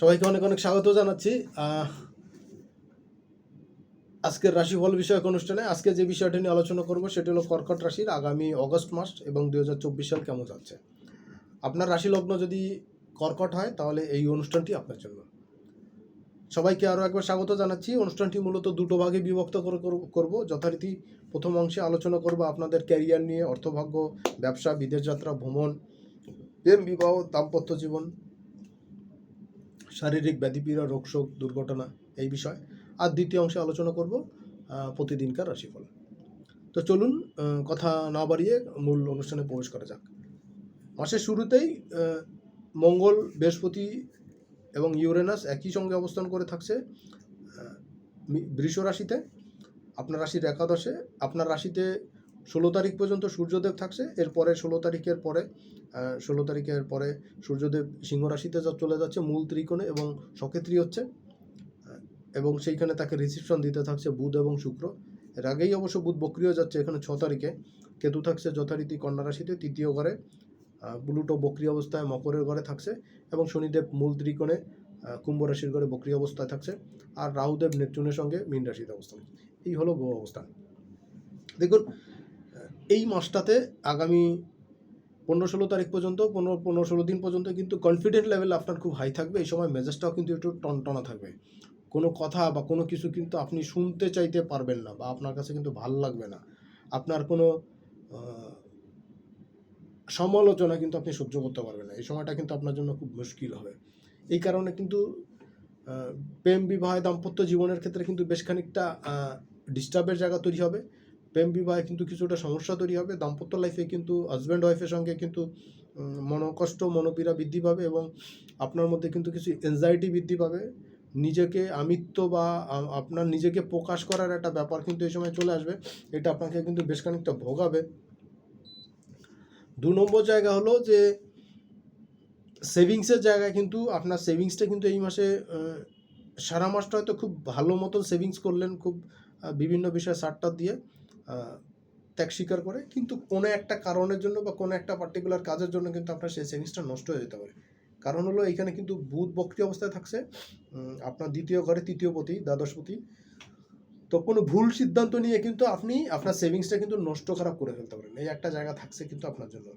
সবাইকে অনেক অনেক স্বাগত জানাচ্ছি। আজকের রাশিফল বিষয়ক অনুষ্ঠানে আজকে যে বিষয়টি নিয়ে আলোচনা করব সেটি হলো কর্কট রাশির আগামী অগস্ট মাস এবং দুই হাজার চব্বিশ সাল কেমন যাচ্ছে। আপনার রাশি লগ্ন যদি কর্কট হয়, তাহলে এই অনুষ্ঠানটি আপনার জন্য। সবাইকে আরও একবার স্বাগত জানাচ্ছি। অনুষ্ঠানটি মূলত দুটো ভাগে বিভক্ত করে করব। যথারীতি প্রথম অংশে আলোচনা করব আপনাদের ক্যারিয়ার নিয়ে, অর্থভাগ্য, ব্যবসা, বিদেশ যাত্রা, ভ্রমণ, প্রেম, বিবাহ, দাম্পত্য জীবন শারীরিক ব্যাধিপীড়া রোগশোক দুর্ঘটনা এই বিষয়। আর দ্বিতীয় অংশে আলোচনা করব প্রতিদিনকার রাশিফল। তো চলুন কথা না বাড়িয়ে মূল অনুষ্ঠানে প্রবেশ করা যাক। মাসের শুরুতেই মঙ্গল, বৃহস্পতি এবং ইউরেনাস একই সঙ্গে অবস্থান করে থাকছে বৃষ রাশিতে। আপনার রাশির একাদশে, আপনার রাশিতে ষোলো তারিখ পর্যন্ত সূর্যদেব থাকছে, এরপরে ষোলো তারিখের পরে ষোলো তারিখের পরে সূর্যদেব সিংহ রাশিতে চলে যাচ্ছে মূল ত্রিকোণে এবং সকেত্রী হচ্ছে এবং সেইখানে তাকে রিসিপশন দিতে থাকছে বুধ এবং শুক্র। এর আগেই অবশ্য বুধ বক্রিয় যাচ্ছে এখানে ছ তারিখে। কেতু থাকছে যথারীতি কন্যা রাশিতে, তৃতীয় ঘরে প্লুটো বক্রি অবস্থায় মকরের ঘরে থাকছে এবং শনিদেব মূল ত্রিকোণে কুম্ভ রাশির ঘরে বক্রি অবস্থায় থাকছে। আর রাহুদেব নেপচুনের সঙ্গে মীন রাশিতে অবস্থান। এই হলো গ্রহ অবস্থান। দেখুন এই মাসটাতে আগামী পনেরো ষোলো তারিখ পর্যন্ত, পনেরো পনেরো ষোলো দিন পর্যন্ত কিন্তু কনফিডেন্ট লেভেল আপনার খুব হাই থাকবে। এই সময় মেজাজটাও কিন্তু একটু টনটনা থাকবে। কোনো কথা বা কোনো কিছু কিন্তু আপনি শুনতে চাইতে পারবেন না বা আপনার কাছে কিন্তু ভালো লাগবে না। আপনার কোনো সমালোচনা কিন্তু আপনি সহ্য করতে পারবেন না। এই সময়টা কিন্তু আপনার জন্য খুব মুশকিল হবে। এই কারণে কিন্তু প্রেম বিবাহ দাম্পত্য জীবনের ক্ষেত্রে কিন্তু বেশ খানিকটা ডিস্টার্বের জায়গা তৈরি হবে। প্রেম বিবাহে কিন্তু কিছুটা সমস্যা তৈরি হবে। দাম্পত্য লাইফে কিন্তু হাজব্যান্ড ওয়াইফের সঙ্গে কিন্তু মনোকষ্ট মনোপীড়া বৃদ্ধি পাবে এবং আপনার মধ্যে কিন্তু কিছু এনজাইটি বৃদ্ধি পাবে। নিজেকে আমিত্ব বা আপনার নিজেকে প্রকাশ করার একটা ব্যাপার কিন্তু এই সময় চলে আসবে। এটা আপনাকে কিন্তু বেশ খানিকটা ভোগাবে। দু নম্বর জায়গা হলো যে সেভিংসের জায়গায় কিন্তু আপনার সেভিংসটা কিন্তু এই মাসে সারা মাসটা হয়তো খুব ভালো মতন সেভিংস করলেন, খুব বিভিন্ন বিষয়ে সারটার দিয়ে। ত্যাগ স্বীকার করে, কিন্তু কোনো একটা কারণের জন্য বা কোনো একটা পার্টিকুলার কাজের জন্য কিন্তু আপনার সেই সেভিংসটা নষ্ট হয়ে যেতে পারে। কারণ হলো এখানে কিন্তু বুধ বক্রি অবস্থায় থাকছে আপনার দ্বিতীয় ঘরে তৃতীয় পতি দ্বাদশপতি তো কোনো ভুল সিদ্ধান্ত নিয়ে কিন্তু আপনি আপনার সেভিংসটা কিন্তু নষ্ট খারাপ করে ফেলতে পারেন। এই একটা জায়গা থাকছে কিন্তু আপনার জন্য।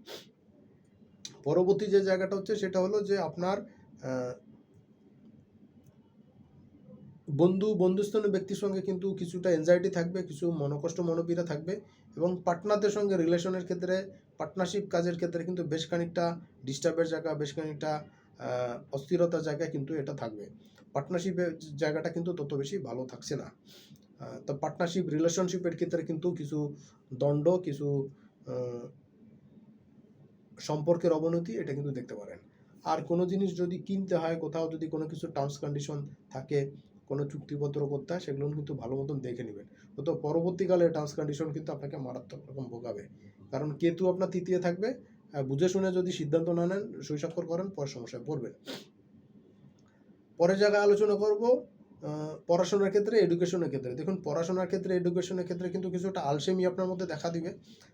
পরবর্তী যে জায়গাটা হচ্ছে সেটা হলো যে আপনার বন্ধু, বন্ধুস্থানীয় ব্যক্তির সঙ্গে কিন্তু কিছুটা এনজাইটি থাকবে, কিছু মনোকষ্ট, মনোপীড়া থাকবে এবং পার্টনারদের সঙ্গে রিলেশনের ক্ষেত্রে পার্টনারশিপ কাজের ক্ষেত্রে কিন্তু বেশ খানিকটা ডিস্টার্বের জায়গা, বেশ খানিকটা অস্থিরতার জায়গা কিন্তু এটা থাকবে। পার্টনারশিপের জায়গাটা কিন্তু তত বেশি ভালো থাকছে না। তো পার্টনারশিপ রিলেশনশিপের ক্ষেত্রে কিন্তু কিছু দণ্ড, কিছু সম্পর্কের অবনতি এটা কিন্তু দেখতে পারেন। আর কোনো জিনিস যদি কিনতে হয়, কোথাও যদি কোনো কিছু টার্মস কন্ডিশন থাকে কোনো চুক্তিপত্র করতে হয়, সেগুলো কিন্তু ভালো মতন দেখে নেবেন। তো পরবর্তীকালে টার্মস কন্ডিশন কিন্তু আপনাকে মারাত্মক রকম ভোগাবে। কারণ কেতু আপনার তৃতীয় থাকবে বুঝে শুনে যদি সিদ্ধান্ত না নেন সই স্বাক্ষর করেন, পরে সমস্যায় পড়বেন। পরের জায়গায় আলোচনা করব পড়াশোনার ক্ষেত্রে এডুকেশনের ক্ষেত্রে। দেখুন, পড়াশোনার ক্ষেত্রে এডুকেশনের ক্ষেত্রে কিন্তু কিছুটা আলসেমি আপনার মধ্যে দেখা দিবে,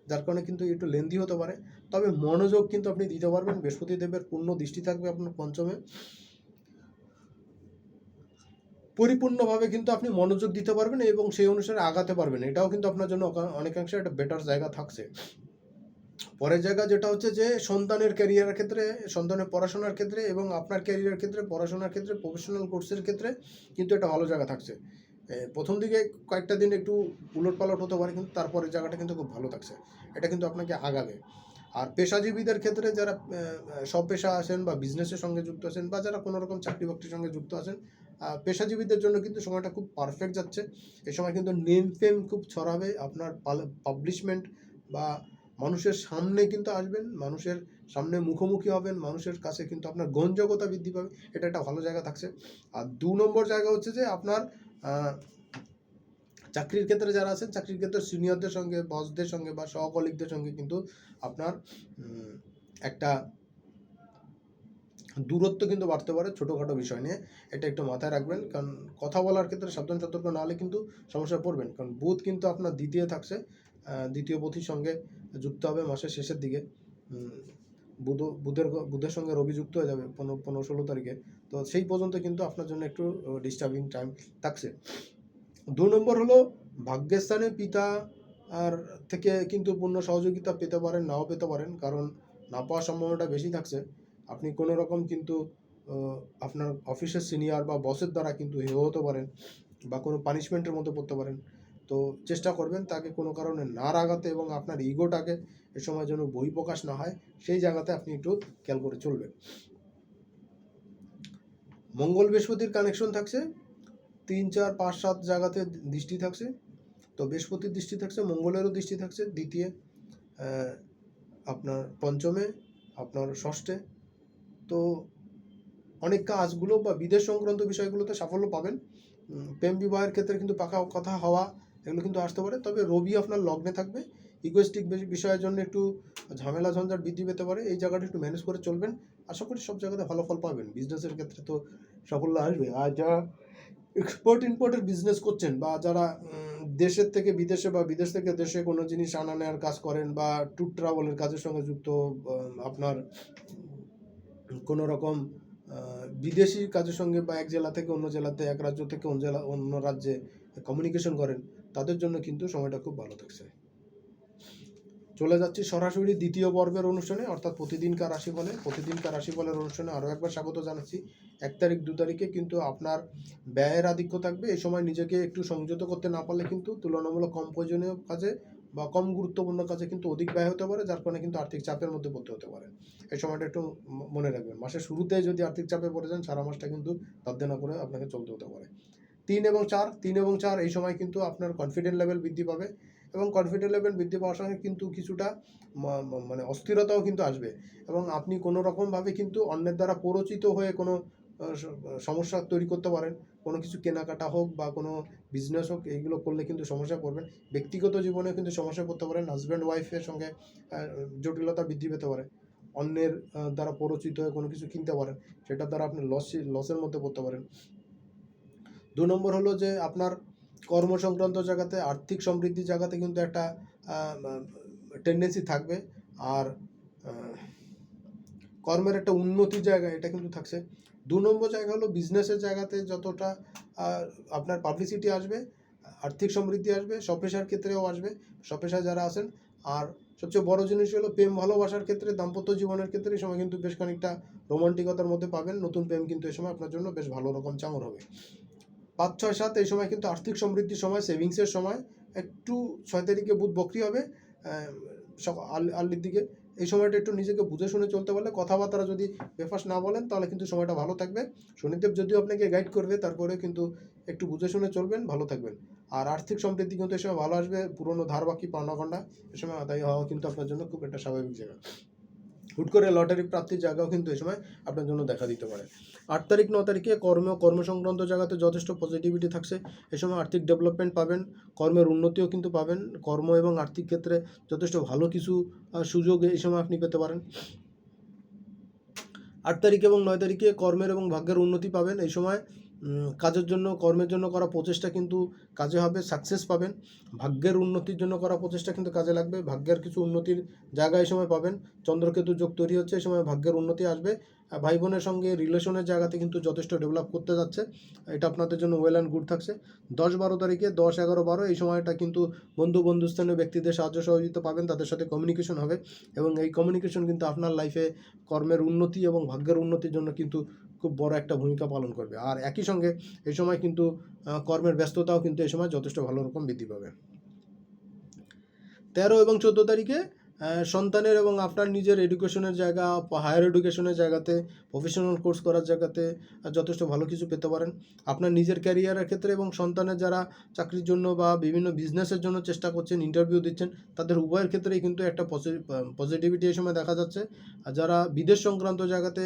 যার কারণে কিন্তু একটু লেন্দি হতে পারে। তবে মনোযোগ কিন্তু আপনি দিতে পারবেন বৃহস্পতি দেবের পূর্ণ দৃষ্টি থাকবে আপনার পঞ্চমে। পরিপূর্ণভাবে কিন্তু আপনি মনোযোগ দিতে পারবেন এবং সেই অনুসারে আগাতে পারবেন। এটাও কিন্তু আপনার জন্য অনেকাংশে একটা বেটার জায়গা থাকছে। পরের জায়গা যেটা হচ্ছে যে, সন্তানের ক্যারিয়ারের ক্ষেত্রে, সন্তানের পড়াশোনার ক্ষেত্রে এবং আপনার ক্যারিয়ারের ক্ষেত্রে, পড়াশোনার ক্ষেত্রে প্রফেশনাল কোর্সের ক্ষেত্রে কিন্তু একটা ভালো জায়গা থাকছে। প্রথম দিকে কয়েকটা দিন একটু উলট পালট হতে পারে, কিন্তু তারপরে জায়গাটা কিন্তু খুব ভালো থাকছে। এটা কিন্তু আপনাকে আগাবে। আর পেশাজীবীদের ক্ষেত্রে যারা সব পেশা আছেন বা বিজনেসের সঙ্গে যুক্ত আছেন বা যারা কোনো রকম চাকরি বাকরির সঙ্গে যুক্ত আছেন পেশাজীবীদের জন্য কিন্তু সময়টা খুব পারফেক্ট যাচ্ছে। এই সময় কিন্তু নেম ফেম খুব ছড়াবে। আপনার পাবলিশমেন্ট বা মানুষের সামনে কিন্তু আসবেন, মানুষের সামনে মুখোমুখি হবেন, মানুষের কাছে কিন্তু আপনার গ্রহণযোগ্যতা বৃদ্ধি পাবে। এটা একটা ভালো জায়গা থাকছে। আর দু নম্বর জায়গা হচ্ছে যে আপনার চাকরির ক্ষেত্রে যারা আছেন, চাকরির ক্ষেত্রে সিনিয়রদের সঙ্গে বসদের সঙ্গে বা সহকলিগদের সঙ্গে কিন্তু আপনার একটা দূরত্ব কিন্তু বাড়তে পারে ছোটোখাটো বিষয় নিয়ে। এটা একটু মাথায় রাখবেন। কারণ কথা বলার ক্ষেত্রে সাবধান সতর্ক না হলে কিন্তু সমস্যায় পড়বেন। কারণ বুধ কিন্তু আপনার দ্বিতীয় থাকছে। দ্বিতীয় পথির সঙ্গে যুক্ত হবে মাসের শেষের দিকে। বুধ বুধের বুধের সঙ্গে রবি যুক্ত হয়ে যাবে পনেরো পনেরো, ষোলো তারিখে। তো সেই পর্যন্ত কিন্তু আপনার জন্য একটু ডিস্টার্বিং টাইম থাকছে। দু নম্বর হলো ভাগ্যের স্থানে পিতা আর থেকে কিন্তু পূর্ণ সহযোগিতা পেতে পারেন, নাও পেতে পারেন। কারণ না পাওয়ার সম্ভাবনাটা বেশি থাকছে। আপনি কোনো রকম কিন্তু আপনার অফিসের সিনিয়র বা বসের দ্বারা কিন্তু হেয় হতে পারেন বা কোনো পানিশমেন্টের মধ্যে পড়তে পারেন। তো চেষ্টা করবেন তাকে কোনো কারণে না রাগাতে এবং আপনার ইগোটাকে এ সময় যেন বই প্রকাশ না হয়, সেই জায়গাতে আপনি একটু খেয়াল করে চলবেন। মঙ্গল বৃহস্পতির কানেকশন থাকছে, তিন, চার, পাঁচ, সাত জায়গাতে দৃষ্টি থাকছে। তো বৃহস্পতির দৃষ্টি থাকছে, মঙ্গলেরও দৃষ্টি থাকছে, দ্বিতীয় আপনার পঞ্চমে, আপনার ষষ্ঠে তো অনেক কাজগুলো বা বিদেশ সংক্রান্ত বিষয়গুলোতে সাফল্য পাবেন। প্রেম বিবাহের ক্ষেত্রে কিন্তু পাকা কথা হওয়া এগুলো কিন্তু আসতে পারে। তবে রবি আপনার লগ্নে থাকবে। ইগোয়েস্টিক বিষয়ের জন্য একটু ঝামেলা ঝঞ্ঝাট বৃদ্ধি পেতে পারে। এই জায়গাটা একটু ম্যানেজ করে চলবেন। আশা করি সব জায়গাতে ভালো ফল পাবেন বিজনেসের ক্ষেত্রে তো সাফল্য আসবে। আর যারা এক্সপোর্ট ইম্পোর্টের বিজনেস করছেন বা যারা দেশের থেকে বিদেশে বা বিদেশ থেকে দেশে কোনো জিনিস আনা নেওয়ার কাজ করেন বা ট্যুর ট্রাভেলের কাজের সঙ্গে যুক্ত আপনার কোনো রকম বিদেশি কাজের সঙ্গে বা এক জেলা থেকে অন্য জেলাতে, এক রাজ্য থেকে অন্য জেলা, অন্য রাজ্যে কমিউনিকেশন করেন, তাদের জন্য কিন্তু সময়টা খুব ভালো থাকছে। চলে যাচ্ছি সরাসরি দ্বিতীয় পর্বের অনুষ্ঠানে, অর্থাৎ প্রতিদিনকার রাশিফলে। প্রতিদিনকার রাশিফলের অনুষ্ঠানে আরও একবার স্বাগত জানাচ্ছি। এক তারিখ, দু তারিখে কিন্তু আপনার ব্যয়ের আধিক্য থাকবে। এই সময় নিজেকে একটু সংযত করতে না পারলে কিন্তু তুলনামূলক কম প্রয়োজনীয় কাজে বা কম গুরুত্বপূর্ণ কাজে কিন্তু অধিক ব্যয় হতে পারে, যার কারণে কিন্তু আর্থিক চাপের মধ্যে পড়তে হতে পারে। এই সময়টা একটু মনে রাখবেন। মাসের শুরুতে যদি আর্থিক চাপে পড়ে যান, সারা মাসটা কিন্তু তাদের না করে আপনাকে চলতে হতে পারে। তিন এবং চার, তিন এবং চার এই সময় কিন্তু আপনার কনফিডেন্ট লেভেল বৃদ্ধি পাবে এবং কনফিডেন্ট লেভেল বৃদ্ধি পাওয়ার সঙ্গে কিন্তু কিছুটা মানে অস্থিরতাও কিন্তু আসবে এবং আপনি কোনো রকমভাবে কিন্তু অন্যের দ্বারা প্ররোচিত হয়ে কোনো সমস্যা তৈরি করতে পারেন। কোনো কিছু কেনাকাটা হোক বা কোনো বিজনেস হোক, এইগুলো করলে কিন্তু সমস্যা পড়বেন ব্যক্তিগত জীবনে কিন্তু সমস্যা পড়তে পারেন হাজব্যান্ড ওয়াইফের সঙ্গে জটিলতা বৃদ্ধি পেতে পারে। অন্যের দ্বারা পরিচিত হয়ে কোনো কিছু কিনতে পারেন, সেটার দ্বারা আপনি লস লসের মধ্যে পড়তে পারেন। দু নম্বর হলো যে আপনার কর্ম সংক্রান্ত জায়গাতে, আর্থিক সমৃদ্ধির জায়গাতে কিন্তু একটা টেন্ডেন্সি থাকবে। আর কর্মের একটা উন্নতির জায়গা এটা কিন্তু থাকছে। দু নম্বর জায়গা হলো বিজনেসের জায়গাতে যতটা আপনার পাবলিসিটি আসবে, আর্থিক সমৃদ্ধি আসবে, সপেশার ক্ষেত্রেও আসবে সপেশায় যারা আছেন, আর সবচেয়ে বড় জিনিস হলো প্রেম ভালোবাসার ক্ষেত্রে, দাম্পত্য জীবনের ক্ষেত্রে এই সময় কিন্তু বেশ খানিকটা রোমান্টিকতার মধ্যে পাবেন, নতুন প্রেম কিন্তু এই সময় আপনার জন্য বেশ ভালো রকম চাঙর হবে। পাঁচ, ছয়, সাত এই সময় কিন্তু আর্থিক সমৃদ্ধির সময় সেভিংসের সময়, একটু ছয় তারিখে বুধ বকরি হবে আল- আল্লির দিকে এই সময়টা একটু নিজেকে বুঝে শুনে চলতে পারলে কথাবার্তা যদি বেফাস না বলেন, তাহলে কিন্তু সময়টা ভালো থাকবে। শনিদেব যদিও আপনাকে গাইড করবে তারপরে কিন্তু একটু বুঝে শুনে চলবেন, ভালো থাকবেন। আর আর্থিক সমৃদ্ধি কিন্তু এই সময় ভালো আসবে, পুরনো ধার বাকি পাওনা গন্ডা এ সময় আদায় হওয়া কিন্তু আপনার জন্য খুব একটা স্বাভাবিক জায়গা। হুট করে লটারি প্রাপ্তির জায়গাও কিন্তু এই সময় আপনার জন্য দেখা দিতে পারে। আট তারিখ, ন তারিখে কর্ম কর্ম সংক্রান্ত জায়গাতে যথেষ্ট পজিটিভিটি থাকছে। এ সময় আর্থিক ডেভেলপমেন্ট পাবেন, কর্মের উন্নতিও কিন্তু পাবেন, কর্ম এবং আর্থিক ক্ষেত্রে যথেষ্ট ভালো কিছু সুযোগ এই সময় আপনি পেতে পারেন। আট তারিখ এবং নয় তারিখে কর্মের এবং ভাগ্যের উন্নতি পাবেন। এই সময় কাজের জন্য, কর্মের জন্য করা প্রচেষ্টা কিন্তু কাজে হবে সাকসেস পাবেন। ভাগ্যের উন্নতির জন্য করা প্রচেষ্টা কিন্তু কাজে লাগবে। ভাগ্যের কিছু উন্নতির জায়গা এই সময় পাবেন। চন্দ্রকেতু যোগ তৈরি হচ্ছে, এই সময় ভাগ্যের উন্নতি আসবে। ভাই বোনের সঙ্গে রিলেশনের জায়গাতে কিন্তু যথেষ্ট ডেভেলপ করতে যাচ্ছে। এটা আপনাদের জন্য ওয়েল অ্যান্ড গুড থাকছে। দশ বারো তারিখে দশ এগারো বারো এই সময়টা কিন্তু বন্ধু বন্ধুস্থানীয় ব্যক্তিদের সাহায্য সহযোগিতা পাবেন, তাদের সাথে কমিউনিকেশন হবে। এবং এই কমিউনিকেশন কিন্তু আপনার লাইফে কর্মের উন্নতি এবং ভাগ্যের উন্নতির জন্য কিন্তু খুব বড় একটা ভূমিকা পালন করবে। আর একই সঙ্গে এই সময় কিন্তু কর্মের ব্যস্ততাও কিন্তু এই সময় যথেষ্ট ভালো রকম বৃদ্ধি পাবে। তেরো এবং চোদ্দ তারিখে সন্তানের এবং আপনার নিজের এডুকেশনের জায়গা হায়ার এডুকেশনের জায়গাতে প্রফেশনাল কোর্স করার জায়গাতে যথেষ্ট ভালো কিছু পেতে পারেন। আপনার নিজের ক্যারিয়ারের ক্ষেত্রে এবং সন্তানের যারা চাকরির জন্য বা বিভিন্ন বিজনেসের জন্য চেষ্টা করছেন ইন্টারভিউ দিচ্ছেন, তাদের উভয়ের ক্ষেত্রেই কিন্তু একটা পজিটিভিটি এই সময় দেখা যাচ্ছে। আর যারা বিদেশ সংক্রান্ত জায়গাতে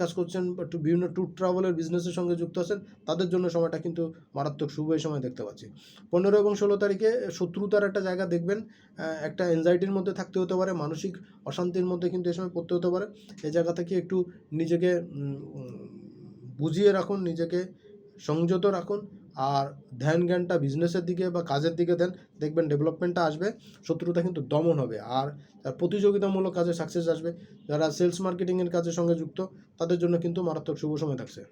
কাজ করছেন বিভিন্ন ট্যুর ট্রাভেলের বিজনেসের সঙ্গে যুক্ত আছেন, তাদের জন্য সময়টা কিন্তু মারাত্মক শুভ এই সময় দেখতে পাচ্ছি। পনেরো এবং ষোলো তারিখে শত্রুতার একটা জায়গা দেখবেন একটা এনজাইটির মধ্যে থাকতে হতে পারে, মানসিক অশান্তির মধ্যে কিন্তু এই সময় পড়তে হতে পারে। এই জায়গা থেকে একটু নিজেকে বুঝিয়ে রাখুন, নিজেকে সংযত রাখুন আর ধ্যান জ্ঞানটা বিজনেসের দিকে বা কাজের দিকে দেন, দেখবেন ডেভেলপমেন্টটা আসবে, শত্রুতা কিন্তু দমন হবে। আর প্রতিযোগিতামূলক কাজে সাকসেস আসবে, যারা সেলস মার্কেটিংয়ের কাজের সঙ্গে যুক্ত, তাদের জন্য কিন্তু মারাত্মক শুভ সময় থাকছে।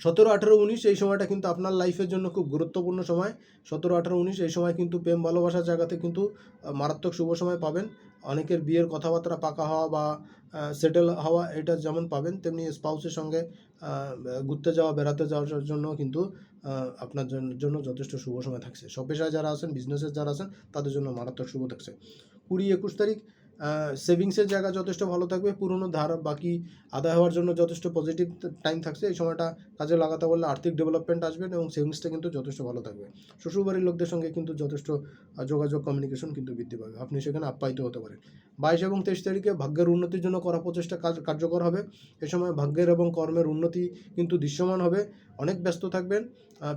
সতেরো, আঠেরো, উনিশ, এই সময়টা কিন্তু আপনার লাইফের জন্য খুব গুরুত্বপূর্ণ সময়। সতেরো, আঠেরো, উনিশ, এই সময় কিন্তু প্রেম ভালোবাসার জায়গাতে কিন্তু মারাত্মক শুভ সময় পাবেন। অনেকের বিয়ের কথাবার্তা পাকা হওয়া বা সেটেল হওয়া এটা যেমন পাবেন, তেমনি স্পাউসের সঙ্গে ঘুরতে যাওয়া, বেড়াতে যাওয়ার জন্য কিন্তু আপনার জন্য যথেষ্ট শুভ সময় থাকছে। সব পেশায় যারা আছেন বিজনেসের যারা আছেন, তাদের জন্য মারাত্মক শুভ থাকছে। কুড়ি একুশ তারিখ সেভিংসের জায়গা যথেষ্ট ভালো থাকবে, পুরনো ধার বাকি আদায় হওয়ার জন্য যথেষ্ট পজিটিভ টাইম থাকছে। এই সময়টা কাজে লাগাতে বললে আর্থিক ডেভেলপমেন্ট আসবে এবং সেভিংসটা কিন্তু যথেষ্ট ভালো থাকবে। শ্বশুরবাড়ির লোকদের সঙ্গে কিন্তু যথেষ্ট যোগাযোগ কমিউনিকেশন কিন্তু বৃদ্ধি পাবে। আপনি সেখানে আপ্যায়িত হতে পারেন। বাইশ এবং তেইশ তারিখে ভাগ্যের উন্নতির জন্য করা প্রচেষ্টা কাজ, কার্যকর হবে। এ সময় ভাগ্যের এবং কর্মের উন্নতি কিন্তু দৃশ্যমান হবে। অনেক ব্যস্ত থাকবেন।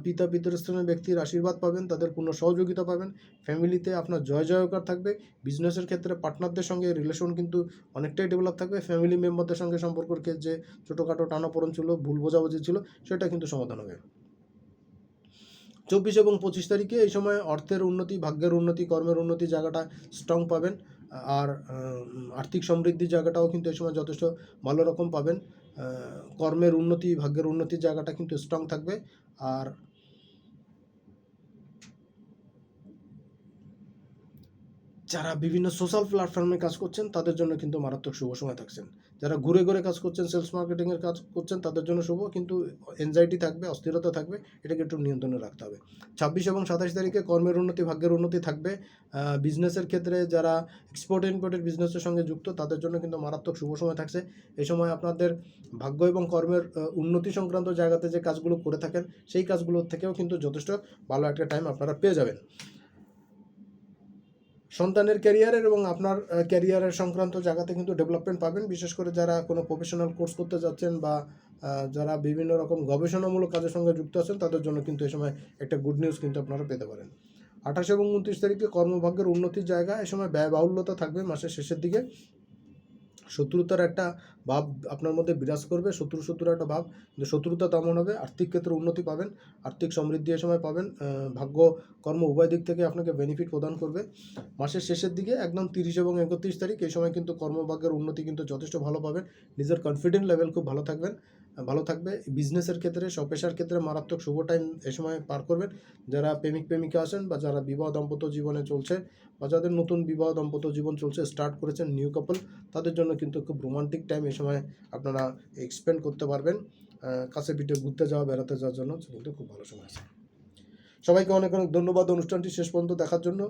পিতা পিতৃস্থানীয় ব্যক্তির আশীর্বাদ পাবেন, তাদের পূর্ণ সহযোগিতা পাবেন। ফ্যামিলিতে আপনার জয় জয়কার থাকবে। বিজনেসের ক্ষেত্রে পার্টনারদের সঙ্গে রিলেশন কিন্তু অনেকটাই ডেভেলপ থাকবে। ফ্যামিলি মেম্বারদের সঙ্গে সম্পর্কের যে ছোটোখাটো টানাপোড়ন ছিল, ভুল বোঝাবুঝি ছিল, সেটা কিন্তু সমাধান হবে। চব্বিশ এবং পঁচিশ তারিখে এই সময় অর্থের উন্নতি, ভাগ্যের উন্নতি, কর্মের উন্নতি জায়গাটা স্ট্রং পাবেন। আর আর্থিক সমৃদ্ধির জায়গাটাও কিন্তু এই সময় যথেষ্ট ভালো রকম পাবেন। কর্মের উন্নতি, ভাগ্যের উন্নতির জায়গাটা কিন্তু স্ট্রং থাকবে। আর যারা বিভিন্ন সোশ্যাল প্ল্যাটফর্মে কাজ করছেন, তাদের জন্য কিন্তু মারাত্মক শুভ সময় থাকছেন। যারা ঘুরে ঘুরে কাজ করছেন সেলস মার্কেটিংয়ের কাজ করছেন, তাদের জন্য শুভ, কিন্তু এনজাইটি থাকবে, অস্থিরতা থাকবে, এটাকে একটু নিয়ন্ত্রণে রাখতে হবে। ছাব্বিশ এবং সাতাশ তারিখে কর্মের উন্নতি, ভাগ্যের উন্নতি থাকবে। বিজনেসের ক্ষেত্রে যারা এক্সপোর্ট ইম্পোর্টের বিজনেসের সঙ্গে যুক্ত, তাদের জন্য কিন্তু মারাত্মক শুভ সময় থাকছে। এই সময় আপনাদের ভাগ্য এবং কর্মের উন্নতি সংক্রান্ত জায়গাতে যে কাজগুলো করে থাকেন, সেই কাজগুলোর থেকেও কিন্তু যথেষ্ট ভালো একটা টাইম আপনারা পেয়ে যাবেন। সন্তানের ক্যারিয়ারের এবং আপনার ক্যারিয়ারের সংক্রান্ত জায়গাতে কিন্তু ডেভেলপমেন্ট পাবেন। বিশেষ করে যারা কোনো প্রফেশনাল কোর্স করতে যাচ্ছেন বা যারা বিভিন্ন রকম গবেষণামূলক কাজের সঙ্গে যুক্ত আছেন, তাদের জন্য কিন্তু এই সময় একটা গুড নিউজ কিন্তু আপনারা পেতে পারেন। আঠাশ এবং উনত্রিশ তারিখে কর্মভাগ্যের উন্নতির জায়গা এই সময় ব্যয়বাহুল্যতা থাকবে মাসের শেষের দিকে। শত্রুতার একটা ভাব আপনার মধ্যে বিরাজ করবে, শত্রু শত্রুর একটা ভাব। কিন্তু শত্রুতা তেমন হবে, আর্থিক ক্ষেত্রে উন্নতি পাবেন, আর্থিক সমৃদ্ধি এ সময় পাবেন ভাগ্য, কর্ম উভয় দিক থেকে আপনাকে বেনিফিট প্রদান করবে। মাসের শেষের দিকে একদম তিরিশ এবং একত্রিশ তারিখ, এই সময় কিন্তু কর্মভাগ্যের উন্নতি কিন্তু যথেষ্ট ভালো পাবেন। নিজের কনফিডেন্ট লেভেল খুব ভালো থাকবেন। ভালো থাকবে। বিজনেসের ক্ষেত্রে সপেশার ক্ষেত্রে মারাত্মক শুভ টাইম এ সময় পার করবেন। যারা প্রেমিক, প্রেমিকা আছেন বা যারা বিবাহ দাম্পত্য জীবনে চলছে বা যাদের নতুন বিবাহ দাম্পত্য জীবন চলছে স্টার্ট করেছেন নিউ কাপল তাদের জন্য কিন্তু খুব রোমান্টিক টাইম এ সময় আপনারা এক্সপেন্ড করতে পারবেন। কাছে পিঠে ঘুরতে যাওয়া, বেড়াতে যাওয়ার জন্য কিন্তু খুব ভালো সময় আছে। সবাইকে অনেক অনেক ধন্যবাদ অনুষ্ঠানটি শেষ পর্যন্ত দেখার জন্য।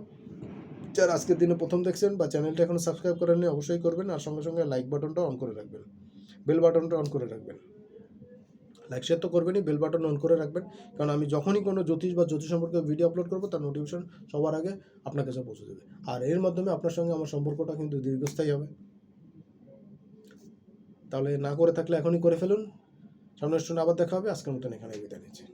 যারা আজকের দিনে প্রথম দেখছেন বা চ্যানেলটা এখন সাবস্ক্রাইব করেননি, অবশ্যই করবেন। আর সঙ্গে সঙ্গে লাইক বাটনটা অন করে রাখবেন। বেল বাটনটা অন করে রাখবেন। লাইক শেয়ার তো করবেনই বেল বাটন অন করে রাখবেন। কারণ আমি যখনই কোনো জ্যোতিষ বা জ্যোতিষ সম্পর্কে ভিডিও আপলোড করব, তার নোটিফিকেশন সবার আগে আপনার কাছে পৌঁছে দেবে। আর এর মাধ্যমে আপনার সঙ্গে আমার সম্পর্কটা কিন্তু দীর্ঘস্থায়ী হবে। তাহলে না করে থাকলে এখনই করে ফেলুন। সামনের স্টুডেন্ট আবার দেখা হবে। আজকের মতন এখানে বিদায় নিচ্ছি।